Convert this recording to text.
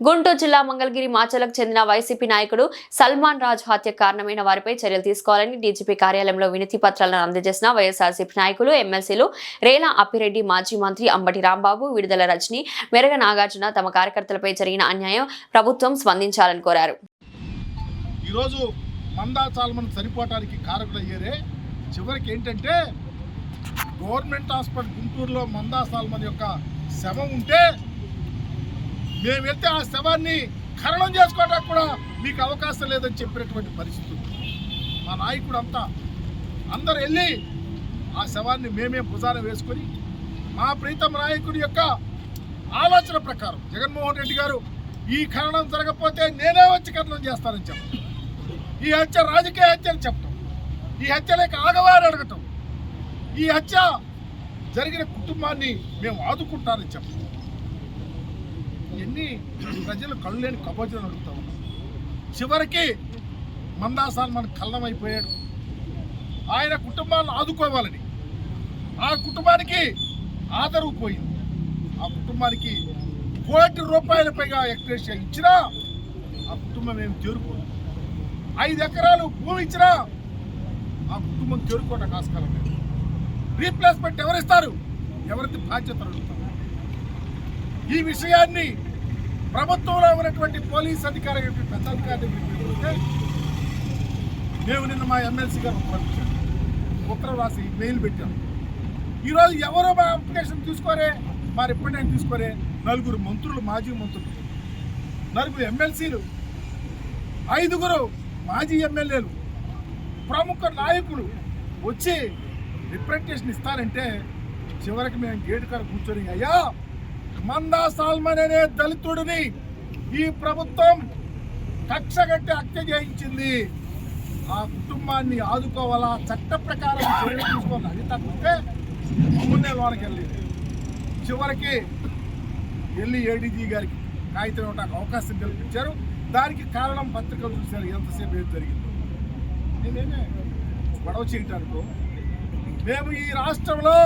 గుంటూరు జిల్లా మంగళగిరి మాచలకు చెందిన వైసీపీ నాయకుడు సల్మాన్ రాజ్ హత్య కారణమైన వారిపై చర్యలు తీసుకోవాలని డీజీపీ కార్యాలయంలో వినతి పత్రాలను అందజేసిన వైఎస్ఆర్సీపీ నాయకులు ఎమ్మెల్సీలు రేలా అప్పిరెడ్డి మాజీ మంత్రి అంబటి రాంబాబు విడుదల రజని మెరగ నాగార్జున తమ కార్యకర్తలపై జరిగిన అన్యాయం ప్రభుత్వం స్పందించాలని కోరారు. ఈరోజు మందా సరిపోవటానికి కారకులయ్యారే చివరికి ఏంటంటే గవర్నమెంట్ హాస్పిటల్ గుంటూరులో మందా సాల్మన్ యొక్క శవం ఉంటే మేము వెళ్తే ఆ శవాన్ని ఖననం చేసుకోవడానికి కూడా మీకు అవకాశం లేదని చెప్పినటువంటి పరిస్థితి మా నాయకుడు అంతా అందరు వెళ్ళి ఆ శవాన్ని మేమే భుజాన వేసుకొని మా ప్రీతం నాయకుడి యొక్క ఆలోచన ప్రకారం జగన్మోహన్ రెడ్డి గారు ఈ ఖననం జరగకపోతే నేనే వచ్చి ఖననం చేస్తానని చెప్పడం ఈ హత్య రాజకీయ హత్య అని చెప్పడం ఈ హత్యలకు ఆగవారు అడగటం. ఈ హత్య జరిగిన కుటుంబాన్ని మేము ఆదుకుంటానని చెప్పడం ఎన్ని ప్రజలు కళ్ళు లేని కబోజలు అడుగుతా ఉన్నాం. చివరికి మందాసాన్ మన కళ్ళమైపోయాడు ఆయన కుటుంబాన్ని ఆదుకోవాలని. ఆ కుటుంబానికి ఆదరవు పోయింది. ఆ కుటుంబానికి కోటి రూపాయల పైగా ఎక్స్ప్రెస్ ఇచ్చినా ఆ కుటుంబం ఏమి చేరుకోదు ఐదు ఎకరాలు భూమి ఇచ్చినా ఆ కుటుంబం చేరుకోవడం ఆస్కారం లేదు. రీప్లేస్మెంట్ ఎవరిస్తారు? ఎవరిది బాధ్యతలు అడుగుతారు? ఈ విషయాన్ని ప్రభుత్వంలో ఉన్నటువంటి పోలీస్ అధికారి పెద్ద అధికారి మేము నిన్న మా ఎమ్మెల్సీ గారు ఉత్తరం ఉత్తరం రాసి మెయిల్ పెట్టాం. ఈరోజు ఎవరో మా అప్లికేషన్ తీసుకోరే? మా రిప్రజెంట్ తీసుకోరే? నలుగురు మంత్రులు మాజీ మంత్రులు. నలుగురు ఎమ్మెల్సీలు. ఐదుగురు మాజీ ఎమ్మెల్యేలు. ప్రముఖ నాయకులు వచ్చి రిప్రజెంటేషన్ ఇస్తారంటే చివరికి మేము గేటు కాడ కూర్చొని అయ్యా మందా సాల్మన్ అనే దళితుడిని ఈ ప్రభుత్వం కక్షగట్టి హత్య చేయించింది. ఆ కుటుంబాన్ని ఆదుకోవాలా? చట్ట ప్రకారం చర్యలు తీసుకోవాలి? అది తప్పితే మమ్మల్ని వాళ్ళకి వెళ్ళింది చివరికి వెళ్ళి ఏడీజీ గారికి కాగితం ఇవ్వడానికి అవకాశం కల్పించారు. దానికి కారణం పత్రికలు చూశారు. ఎంతసేపు ఏం జరిగిందో. నేనేమే గొడవ చేయటానికి మేము ఈ రాష్ట్రంలో